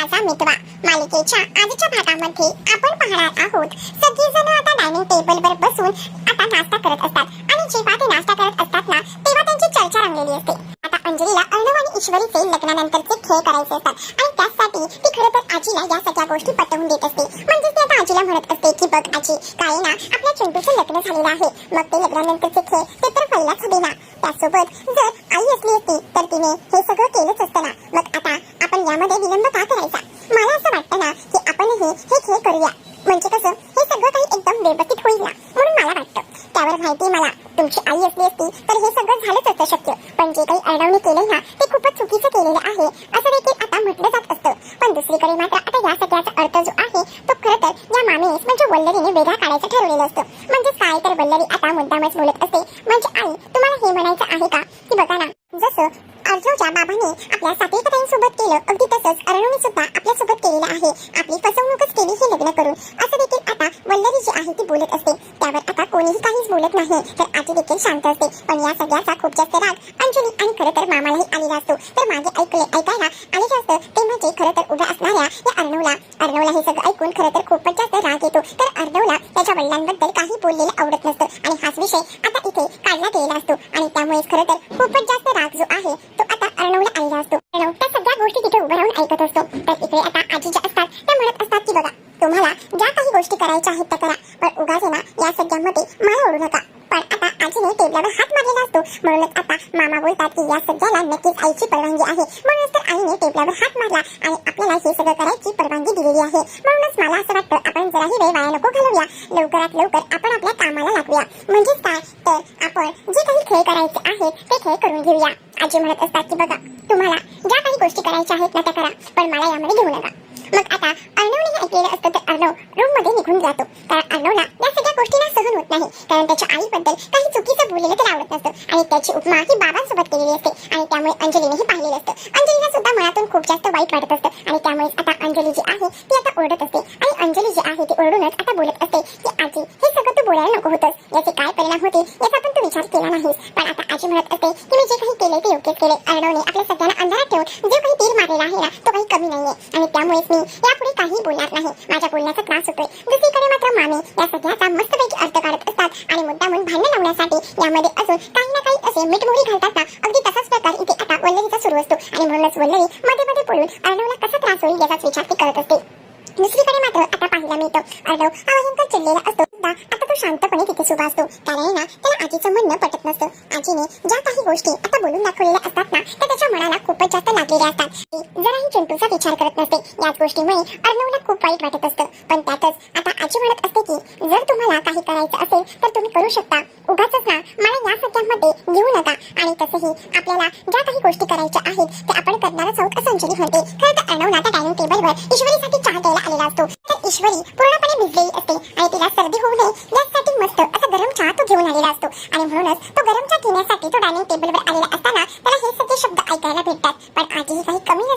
माझा मितवा मालिकेच्या आजच्या भागामध्ये आपण पाहणार आहोत. सगळेजण आता डायनिंग टेबलवर बसून आता नाश्ता करत असतात. आणि जेव्हा ते नाश्ता करत असतात ना तेव्हा त्यांची चर्चा रंगलेली असते. आता अंजलीला अर्णव आणि ईश्वरीचे लग्नानंतरचे खेळ करायचे असतात. आणि त्यासाठी ती खरं तर आजीला या सगळ्या गोष्टी पटवून देत असते. म्हणजे ती आता आजीला म्हणत असते की बघ आजी काय ना आपल्या चिंटूचं लग्न झालेलं आहे. मग ते लग्नानंतरचे खेळ ते तर व्हायलाच हवे ना. त्यासोबत जर आई असली असती तर तिने हे यामध्ये विलंब का करायचा? मला असं वाटतं ना की आपणही हे खेळ करूया. असते. पण या सगळ्याचा खूप जास्त राग अंजली आणि खरं तर मामालाही आलेला असतो. तर मागे ऐकले ऐकायला आलेलं असतं ते म्हणजे खरं तर उभ्या असणाऱ्या या अर्णवला अर्णवला हे सगळं ऐकून खरं तर खूपच जास्त राग येतो. तर अर्णवला त्याच्या वडिलांबद्दल काही बोललेलं आवडत नसतं. आणि हाच विषय आता इथे काढला गेलेला असतो. आणि त्यामुळेच खरं तर खूपच जास्त राग जो आहे तो आता अर्णवला आलेला असतो. अर्णव त्या सगळ्या गोष्टी तिथे उभं राहून ऐकत असतो. तर इकडे आता आजी ज्या असतात. त्या म्हणत असतात की बघा तुम्हाला ज्या काही गोष्टी करायच्या आहेत त्या करा. पण उगाच ना या सगळ्यांमध्ये मला ओढू नका. टेबलावर हात मारलेला असतो. म्हणूनच आता मामा बोलतात की या सगळ्याला नक्कीच आईची परवानगी आहे. म्हणूनच तर आईने टेबलावर हात मारला आणि आपल्याला हे सगळं करायची परवानगी दिलेली आहे. म्हणूनच मला असं वाटतं आपण जराही वेळ वाया नको घालवूया. लवकरात लवकर आपण आपल्या कामाला लागूया. म्हणजेच काय? तर आपण जे काही खेळ करायचे आहेत ते खेळ करून घेऊया. आजी म्हणत असतात की बघा तुम्हाला ज्या काही गोष्टी करायच्या आहेत ना त्या करा. पण मला यामध्ये घेऊ नका. मग आता अर्णवने ऐकलेलं असतं तर अर्णव रूममध्ये निघून जातो. कारण अर्णवला या गोष्टींना सहन होत नाही. कारण त्याच्या आईबद्दल काही चुकीचं बोललेलं त्याला आवडत नसतं. आणि त्याची उपमा ही बाबांसोबत केलेली असते. आणि त्यामुळे अंजलीनेही पाहिलेलं असतं. अंजलीला सुद्धा मनातून खूप जास्त वाईट वाटत असतं. आणि त्यामुळेच आता अंजली जी आहे ती आता ओरडत असते. आणि अंजली जी आहे ती ओरडूनच आता बोलत असते की आजी हे सगळं तू बोलायला नको होतंस. याचे काय परिणाम होते याचा पण तू विचार केला नाहीस. पण आता आजी म्हणत असते की मी जे काही केले ते योग्यच केले अर्णवने आपल्या सगळ्यांना अंधारात ठेवून जो काही तीर मारलेला आहे ना तो काही कमी नाहीये. आणि त्यामुळेच मी यापुढे काही बोलणार नाही. माझ्या बोलण्याचा त्रास होतोय. दुसरीकडे स्वामी या सगळ्याचा मस्तपैकी अर्थ काढत असतात. आणि मुद्दामून भांडण लावण्यासाठी यामध्ये अजून काही ना काही असे मिठमोरी घालतात. आजी म्हणत असते की जर तुम्हाला काही करायचं असेल तर तुम्ही करू शकता. उगाच ना मला या सगळ्यामध्ये घेऊ नका. आणि तसंही आपल्याला ज्या काही गोष्टी करायच्या आहेत त्या आपण करणारच आहोत असं अंजली म्हणते. खरं तर अर्णव ना त्या डायनिंग टेबलवर ईश्वरीसाठी चहा द्यायला आलेला असतो. तर ईश्वरी पूर्णपणे भिजलेली असते आणि तिला सर्दी होऊ नये यासाठी मस्त असा गरम चहा तो घेऊन आलेला असतो. आणि म्हणूनच तो गरम चहा घेण्यासाठी तो डायनिंग टेबलवर आलेला असताना त्याला हे सगळे शब्द ऐकायला भेटतात. पण आजीही काही कमी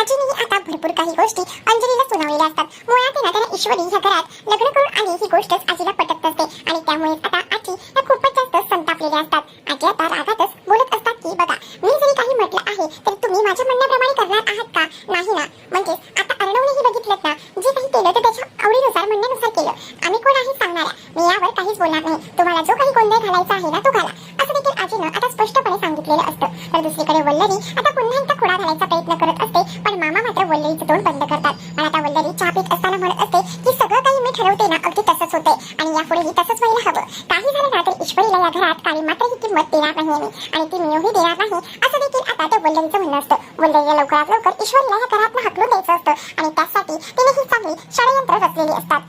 आजीनेही आता भरपूर काही गोष्टी अंजलीला सुनावलेल्या असतात. मुळात ना त्याने ईश्वरी ह्या घरात लग्न करून आली ही गोष्टच आजीला पटत नसते. आणि त्यामुळे आता होते यापुढेही तसंच व्हायला हवं. काही झालं ना तर ईश्वरीला या घरात काही मात्र ही किंमत देणार नाही मी. आणि ती मिळूही देणार नाही असं देखील आता ते वल्लरीचं म्हणणं असतं. वल्लरीला लवकरात लवकर ईश्वरीला या घरात हकलून द्यायचं असतं. आणि त्यासाठी तिने ही चांगली षडयंत्र रचलेली असतात.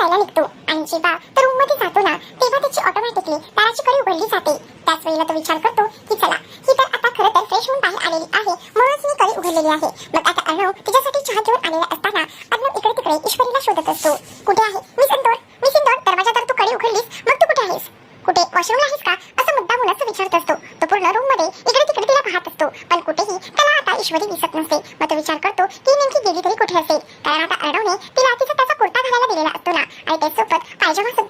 तो जायला निघतो. आणि जेव्हा तो रूममध्ये जातो ना तेव्हा त्याची ऑटोमॅटिकली दाराची कडी उघडली जाते. त्याच वेळेला तो विचार करतो की चला ही तर आता खरं तर फ्रेश होऊन बाहेर आलेली आहे म्हणूनच मी कडी उघडलेली आहे. मग आता त्यासोबत पायजमा सुद्धा आणि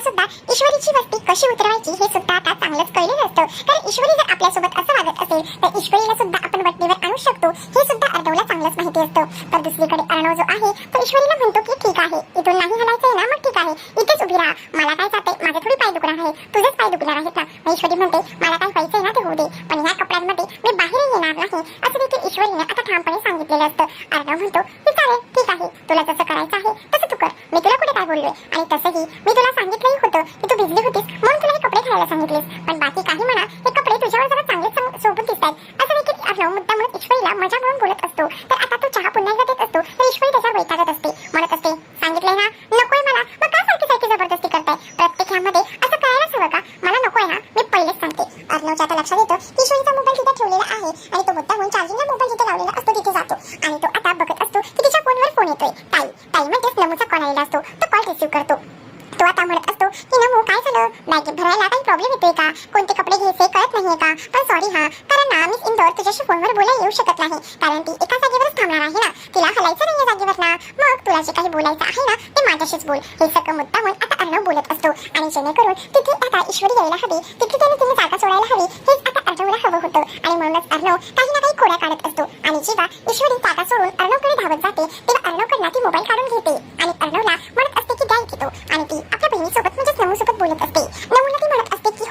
आता सुद्धा ईश्वरीची वस्ती कशी उतरवायची हे सुद्धा आता चांगलंच कळलेलं असतं. कारण ईश्वरी जर आपल्यासोबत असं वागत असेल तर ईश्वरीला सुद्धा आपण वटणीवर आणू शकतो. हे सुद्धा अर्णवला चांगलंच माहिती असतं. तर दुसरीकडे अर्णव जो आहे तो ईश्वरीला म्हणतो की ठीक आहे इथून नाही हलायचंय ना मग ठीक आहे. इथेच उभी राहा. मला काय जाते? माझे थोडी पाय दुखणार आहे. तुझेच पाय दुखणार आहेत ना? ईश्वरी म्हणते मला भिजली होतीस. म्हणून तुला हे कपडे घालायला सांगितलेस. भरायला काही प्रॉब्लेम येतोय का? कोणते कपडे घ्यायचे कळत नाहीये का? पण सॉरी हा कारण ना मिस इंदोर तुझ्याशी फोनवर बोलायला येऊ शकत नाही. कारण ती एका जागेवरच थांबणार आहे ना. तिला हलायचं नाहीये जागेवर ना. मग तुला जे काही बोलायचं आहे ना ते माझ्याशीच बोल. हे सगळं मुद्दा म्हणून आता अर्णव बोलत असतो. आणि जेणेकरून तिथे आता ईश्वरी यायला हवी तिथे त्याने तिने जागा सोडायला हवी हेच आता अर्णवला हवं होतं. आणि म्हणूनच अर्णव काही ना काही खोड्या काढत असतो. आणि जेव्हा ईश्वरी जागा सोडून अर्णवकडे धावत जाते तेव्हा अर्णवकडनं ती मोबाईल काढून घेते. आणि अर्णवला म्हणत असते की द्या इथे आणि ती आपल्या बहिणीसोबत म्हणजेच नमूसोबत बोलत असते.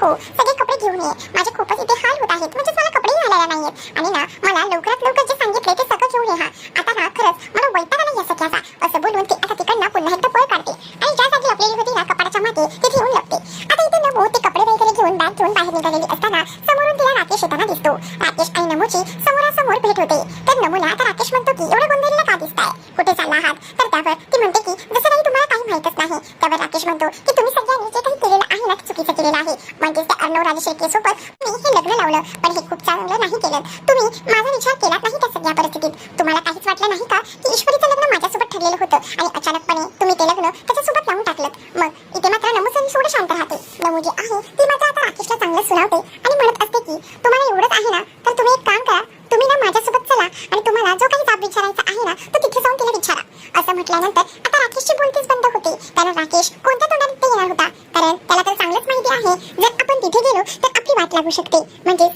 हो सगळे कपडे घेऊन ये. माझे खूपच इथे हाल होत आहेत. म्हणजेच मला कपडे घालायला नाहीयेत. आणि ना मला लवकरात लवकर जे सांगितले ते सगळं घेऊन ये हा. आता ना खरंच त्या अर्णव मी हे लग्न लावलं पण हे खूप चांगलं नाही केलं. तुम्ही माझा विचार केला नाही त्या सगळ्या परिस्थितीत. तुम्हाला काहीच वाटलं नाही का की ईश्वरीचं लग्न माझ्यासोबत ठरलेलं होतं? आणि अचानकपणे तुम्ही ते लग्न त्याच्यासोबत लावून टाकलं मग इथे मात्र नमूसन थोडं शांत राहते. नमुजी आहे ती मात्र आता राकेशला चांगलं सुनावते. लागू शकते. म्हणजे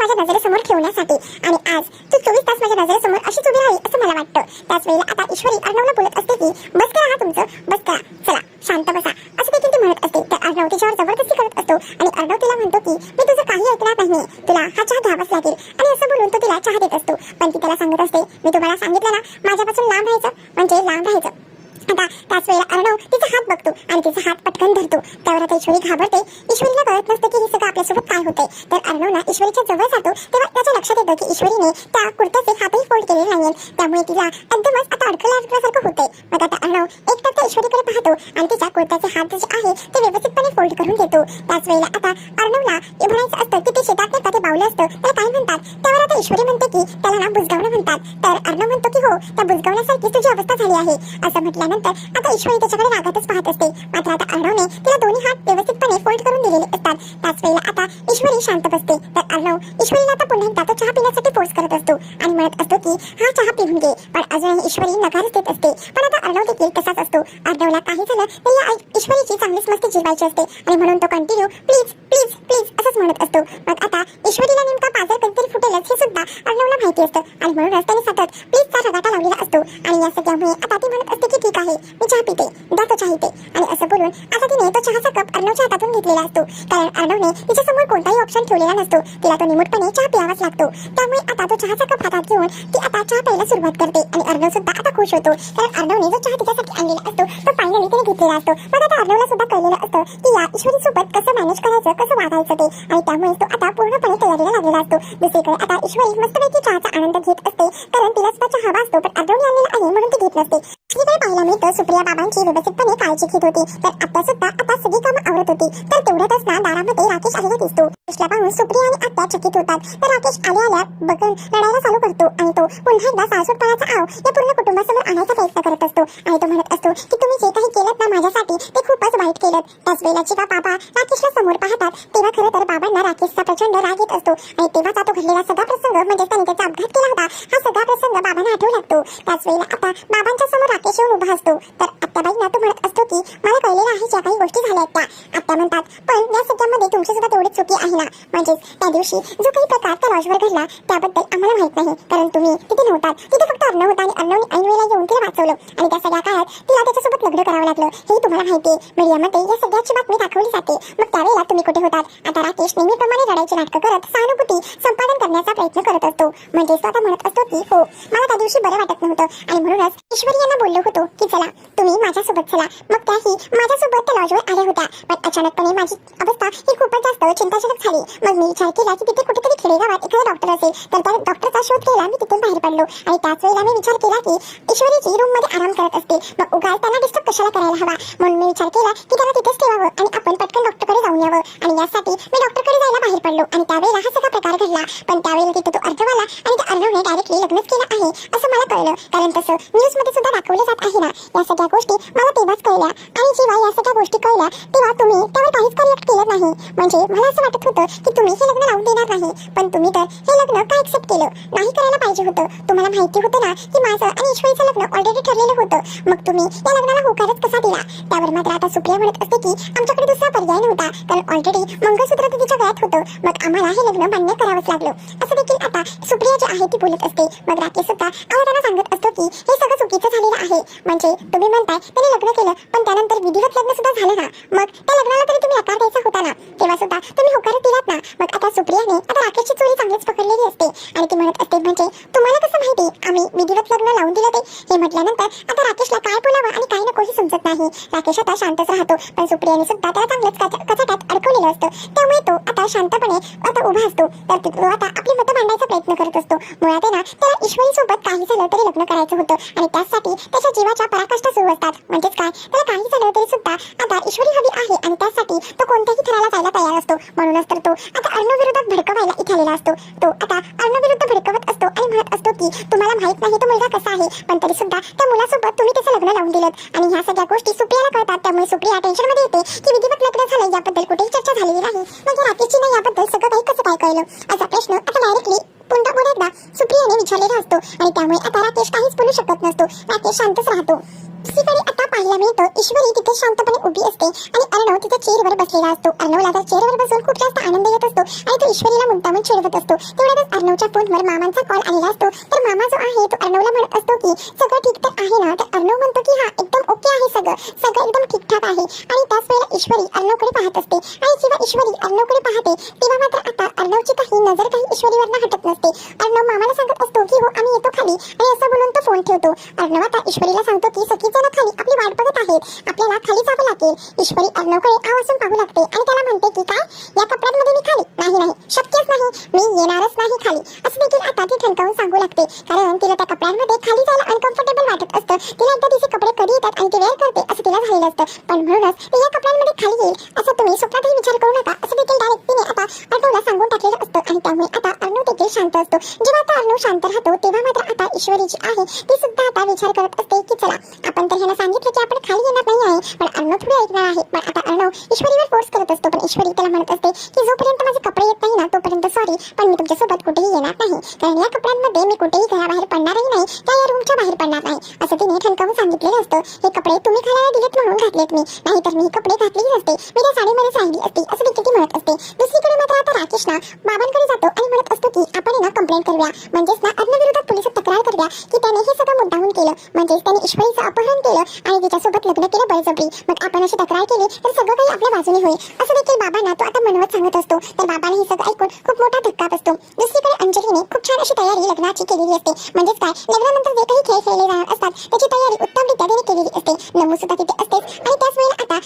माझ्या नजरेसमोर ठेवण्यासाठी. आणि आज तू चोवीस तास माझ्या नजरेसमोर अशीच उभी राही असं मला वाटतं. त्याच वेळेला आता ईश्वरी अर्णवला बोलत असते की बस करा हा तुमचं बस करा चला शांत बसा असं देखील ती म्हणत असते तर अर्णव तिच्यावर जबरदस्ती करत असतो आणि अर्णव तिला म्हणतो की मी तुझं काही ऐकणार नाही तुला हा चहा घ्यावाच लागेल आणि असं बोलून तो तिला चहा देत असतो पण ती त्याला सांगत असते मी तुम्हाला सांगितलं ना माझ्यापासून लांब राहायचं म्हणजे लांब राहायचं आता त्याच वेळेला अर्णव तिचा हात बघतो आणि तिचा हात पटकन धरतो त्यावर आता ईश्वरी घाबरते ईश्वरीला कळत नसते की हे सगळं आपल्यासोबत काय होतंय तर अर्णवला ईश्वरीच्या जवळ जातो तेव्हा त्याच्या लक्षात येतं की ईश्वरीने त्या कुर्त्याचे हातही फोल्ड केले नाहीये त्यामुळे तिला एकदमच आता अडकलं अडकल्यासारखं होतंय. मग आता अर्णव एक तर त्या ईश्वरीकडे पाहतो आणि तिच्या कुर्त्याचे हात जे आहे ते व्यवस्थितपणे फोल्ड करून घेतो. त्याच वेळेला आता अर्णवला हे म्हणायचं असतं की ते शेतात नाही ते बावलं असतं. त्याला काय म्हणतात? त्यावर आता ईश्वरी म्हणते की त्याला ना बुजगावणं म्हणतात. तर अर्णव म्हणतो की हो त्या बुजगावण्यासारखी तुझी अवस्था झाली आहे. असं म्हटल्यानंतर आता ईश्वरी त्याच्याकडे रागातच पाहत असते. मात्र आता अर्णवने तिला दोन्ही हात व्यवस्थित व्यवस्थितपणे फोल्ड करून दिलेले असतात. त्याच वेळेला आता ईश्वरी शांत बसते. तर अर्णव ईश्वरीला आता पुन्हा एकदा तो चहा पिण्यासाठी फोर्स करत असतो आणि म्हणत असतो की हा चहा पिऊन घे. पण अजूनही ईश्वरी नकारच देत असते. पण आता अर्णव देखील तसाच असतो. अर्णवला काही झालं तर या ईश्वरीची चांगलीच मस्ती जिरवायची असते. आणि म्हणून तो कंटिन्यू प्लीज प्लीज प्लीज असंच म्हणत असतो. मग आता ईश्वरीला नेमका पाजर कधीतरी फुटेलच हे सुद्धा अर्णवला माहिती असतं. आणि म्हणूनच त्याने सतत प्लीजचा रगाटा लावलेला असतो. आणि या सगळ्यामुळे आता ती म्हणत असते की ठीक आहे मी चहा पिते. द्या तो चहा पिते आणि असं बोलून तिने तो चहाचा कप अर्णवच्या हातातून घेतलेला असतो. कारण अर्णवने तिच्यासमोर कोणताही ऑप्शन ठेवलेला नसतो. तिला तो निमूटपणे चहा प्यावाच लागतो. त्यामुळे आता तो चहाचा कप हातात घेऊन ती आता चहा प्यायला सुरुवात करते. आणि अर्णव सुद्धा आता खुश होतो. कारण अर्णवने जो चहा तिच्यासाठी आणलेला असतो तो फायनली तिने घेतलेला असतो. मग आता अर्णवला सुद्धा कळलेलं असतं की या ईश्वरी सोबत कसं मॅनेज करायचं कसं वागायचं ते. आणि त्यामुळे तो आता पूर्णपणे तयारीला लागलेला असतो. दुसरीकडे आता ईश्वरी मस्तपैकी चहाचा आनंद घेत असते कारण तिला सुद्धा चहा हवा असतो पण अर्णवने आणलेला आहे म्हणून ती घेत नसते. दुसरीकडे पाहायला मिळतं सुप्रिया बाबांची व्यवस्थितपणे काळजी घेत होती. तर आता सुद्धा आता सगळी कामं आवरत होती. तर तेवढ्यातच ना दारामध्ये राकेश आलेला दिसतो. राकेशला पाहून सुप्रिया आणि आत्या चकित होतात. तर राकेश आल्या आल्या बघून लढायला चालू करतो आणि तो पुन्हा एकदा सासूरपणाचा आव या पूर्ण कुटुंबासमोर आणायचा प्रयत्न करत असतो. आणि तो म्हणत असतो की तुम्ही जे काही केलं ना माझ्यासाठी ते खूपच वाईट केलं त्याच वेळेला जेव्हा बाबा राकेशला समोर पाहतात तेव्हा खरं तर बाबांना राकेशचा प्रचंड राग येत असतो. आणि तेव्हाचा तो घडलेला सगळा प्रसंग म्हणजे त्याने त्याचा अपघात केला होता हा सगळा प्रसंग बाबांना आठवू लागतो. त्याच वेळेला आता बाबांच्या समोर राकेश येऊन उभा असतो. तर आत्याबाईंना तो म्हणत असतो की मला कळलेलं आहे ज्या काही गोष्टी झाल्या आहेत त्या. आत्या म्हणतात पण या सगळ्यामध्ये तुमची सुद्धा तेवढी चुकी आहे ना? म्हणजेच त्या दिवशी जो काही प्रकार त्या लॉजवर घडला त्याबद्दल आम्हाला माहीत नाही. कारण तुम्ही तिथे नव्हतात. तिथे फक्त अर्ण होता आणि अन्न ऐन तिला येऊन तिला वाचवलं. आणि त्या सगळ्या काळात तिला त्याच्यासोबत लग्न करावं लागलं. हे तुम्हाला माहिती मीडियामध्ये या सगळ्याची बातमी दाखवली जाते. मग त्यावेळेला तुम्ही कुठे होतात? आता राकेश नेहमीप्रमाणे रडायची नाटकं करत सहानुभूती संपादन करण्याचा प्रयत्न करत असतो. म्हणजे स्वतः म्हणत असतो की हो मला त्या दिवशी बरं वाटत नव्हतं. आणि म्हणूनच ईश्वरी यांना बोललो होतो की चला तुम्ही माझ्यासोबत चला. मग त्याही माझ्यासोबत त्या लॉजवर आल्या होत्या. पण अचानकपणे माझी अवस्था ही खूपच जास्त चिंताजनक झाली. मग मी विचार केला की तिथे कुठेतरी खेडेगावात एखादा डॉक्टर असेल. तर त्या डॉक्टरचा शोध केला मी तिथून बाहेर पडलो. आणि त्याच वेळेला मी विचार केला की ईश्वरीची रूममध्ये आराम करत असते. मग उगाच त्यांना डिस्टर्ब कशाला करायला हवा? म्हणून मी विचार केला की त्याला तिथेच ठेवावं आणि आपण पटकन डॉक्टरकडे जाऊन यावं. आणि यासाठी मी डॉक्टरकडे जायला बाहेर पडलो. आणि त्यावेळेला हा सगळा प्रकार घडला. पण त्यावेळेला तिथे तो अर्धवाला आणि त्या अर्धवने डायरेक्टली लग्नच केलं आहे असं मला कळलं. कारण तसं न्यूजमध्ये सुद्धा दाखवलं जात आहे ना. या सगळ्या गोष्टी मला तेव्हाच कळल्या. आणि जेव्हा या सगळ्या गोष्टी कळल्या तेव्हा तुम्ही त्यावर काहीच रिएक्ट केलं नाही. म्हणजे मला असं वाटत होतं की तुम्ही हे लग्न लावून देणार नाही. पण तुम्ही तर हे लग्न का एक्सेप्ट केलं? नाही करायला पाहिजे होतं. तुम्हाला माहिती होतं ना की माझं आणि ईश्वरीचं लग्न ऑलरेडी ठरलेलं होतं. मग तुम्ही या लग्नाला होकारच कसा दिला? त्यावर मात्र आता सुप्रिया म्हणत असते की आमच्याकडे दुसरा पर्याय नव्हता कारण ऑलरेडी मंगळसूत्र तिच्या गळ्यात होतं. मग आम्हाला हे लग्न मान्य करावंच लागलं. असं देखील आता सुप्रिया जी आहे ती बोलत असते. मग राकेश सुद्धा आवाजाला सांगत असतो की हे सगळं चुकीचं झालेलं आहे. म्हणजे तुम्ही म्हणताय त्याने लग्न केलं पण त्यानंतर विधिवत लग्न सुद्धा झालं ना? मग त्या लग्नाला तरी तुम्ही आकार द्यायचा होता ना? तेव्हा सुद्धा तुम्ही होकार दिलात ना? मग आता सुप्रियाने आता राकेशची चोरी चांगलीच पकडलेली असते. आणि ती म्हणत असते म्हणजे तुम्हाला कसं माहिती? आम्ही विधिवत लग्न लावून दिलं ते हे म्हटल्यानंतर आता राकेशला काय बोलावं आणि काय नको हे समजत नाही. राकेश आता शांतच राहतो पण सुप्रियाने सुद्धा त्याला चांगलंच कचाट्यात अडकवलेलं असतं. त्यामुळे तो आता शांतपणे आता उभा असतो. तर तो आता आपली मतं मांडायचा प्रयत्न करत असतो. मुळात ना त्याला ईश्वरी सोबत काही झालं तरी लग्न करायचं होतं. आणि त्यासाठी त्याच्या जीवाच्या पराकाष्ठा सुरू असतात. म्हणजेच काय? त्याला काही झालं तरी सुद्धा आता ईश्वरी हवी आहे आणि त्यासाठी तो कोणत्याही थराला जायला तयार असतो. म्हणूनच तर तो आता अर्णविरोधात भडकवायला इथे आलेला असतो. तो आता अर्णविरुद्ध भडकवत असतो आणि म्हणत असतो की तुम्हाला माहीत नाही तो मुलगा कसा आहे पण तरी सुद्धा त्या मुलासोबत तुम्ही त्याचं लग्न लावून दिलं आणि ह्या सगळ्या गोष्टी सुप्रियाला कळतात. त्यामुळे सुप्रिया टेन्शनमध्ये येते की विधिवत लग्न झालं याबद्दल कुठेही चर्चा झालेली नाही. म्हणजे राकेशची नाही याबद्दल सगळं काही कसं काय कळलं? असा प्रश्न आता डायरेक्टली पुन्हा पुन्हा एकदा सुप्रियाने विचारलेला असतो. आणि त्यामुळे आता राकेश काहीच बोलू शकत नसतो. राकेश शांतच राहतो. दुसरीकडे आता पाहायला मिळतो. ईश्वरी तिथे शांतपणे उभी असते आणि अर्णव तिच्या चेअरवर बसलेला असतो. अर्णवला तर चेअरवर बसून खूप जास्त आनंद येत असतो आणि तो ईश्वरीला मुद्दामून चिडवत असतो. तेवढ्यातच अर्णवच्या फोनवर मामांचा कॉल आलेला असतो. तर मामा जो आहे तो अर्णवला म्हणत असतो की सगळं ठीक तर आहे ना? तर अर्णव म्हणतो की हा एकदम आहे सगळं सगळं एकदम ठीकठाक आहे. आणि त्याच वेळेला ईश्वरी अर्णवकडे पाहत असते. आणि जेव्हा ईश्वरी अर्णवकडे पाहते तेव्हा मात्र आता अर्णवची काही नजर काही ईश्वरीवरनं हटत नसते. अर्णव मामाला सांगत असतो की हो आम्ही येतो खाली. आणि असं बोलून तो फोन ठेवतो. अर्णव आता ईश्वरीला सांगतो की सखी जण खाली. आपली वाट बघत आहेत आपल्याला खाली जावं लागेल. ईश्वरी अर्णवकडे आवाजून पाहू लागते आणि त्याला म्हणते की काय? या कपड्यांमध्ये मी खाली. नाही नाही. शक्यच नाही. मी येणारच नाही खाली. असं देखील आता ती ठणकावून सांगू लागते. कारण तिला त्या कपड्यांमध्ये खाली जायला अनकम्फर्टेबल वाटत असतं. तिला एकदा तिचे कपडे कधी येतात आणि ती वेअर करते असं तिला झालेलं असतं. पण म्हणूनच ती या कपड्यांमध्ये खाली येईल असं तुम्ही स्वप्नातही विचार करू नका. असं देखील डायरेक्ट तिने आता अर्णवला सांगून टाकलेलं असतं. आणि त्यामुळे आता अर्णव देखील शांत असतो. जेव्हा आता अर्णव शांत राहतो तेव्हा मात्र आता ईश्वरी जी आहे ती सुद्धा आता विचार करत असते की चला आपण तर ह्याला सांगितलं की आपण खाली येणार नाही आहे पण अर्णव थोडे ऐकणार आहे. पण आता अर्णव ईश्वरीवर फोर्स करत असतो. पण ईश्वरी त्याला म्हणत असते की जोपर्यंत माझे कपडे येत नाही ना तोपर्यंत सॉरी पण मी तुमच्यासोबत कुठेही येणार नाही. कारण या कपड्यांमध्ये मी कुठेही घराबाहेर पडणारही नाही त्या या रूमच्या बाहेर पडणार नाही. असं तिने ठणकावून सांगितलेलं असतं. हे कपडे कपडे तुम्ही घालायला दिलेत म्हणून घातलेत मी. नाहीतर मी कपडे घातलेच असते. मी त्या साडीमध्ये सांगितली असते असं देखील म्हणत असते. दुसरीकडे मात्र आता राकेश ना बाबांकडे जातो आणि म्हणत असतो की आपण ना कंप्लेंट करूया. म्हणजेच ना अर्णविरोधात पोलिसात तक्रार करत्या की त्याने हे सगळं मुद्दाहून केलं. म्हणजेच त्याने ईश्वरीचं अपहरण केलं आणि तिच्यासोबत लग्न केलं बळजबरी. मग आपण अशी तक्रार केली तर सगळं काही आपल्या बाजूने होईल. असं देखील बाबांना तो आता मनवत सांगत असतो. तर बाबाने हे सगळं ऐकून खूप मोठा धक्का बसतो. दुसरीकडे अंजलीने खूप छान अशी तयारी लग्नाची केलेली असते. म्हणजेच काय? लग्नानंतर जे काही खेळ खेळले जाणार असतात त्याची तयारी उत्तमरित्या तिने केलेली असते. नमू सुद्धा तिथे असतेच. आणि त्याच वेळेला आता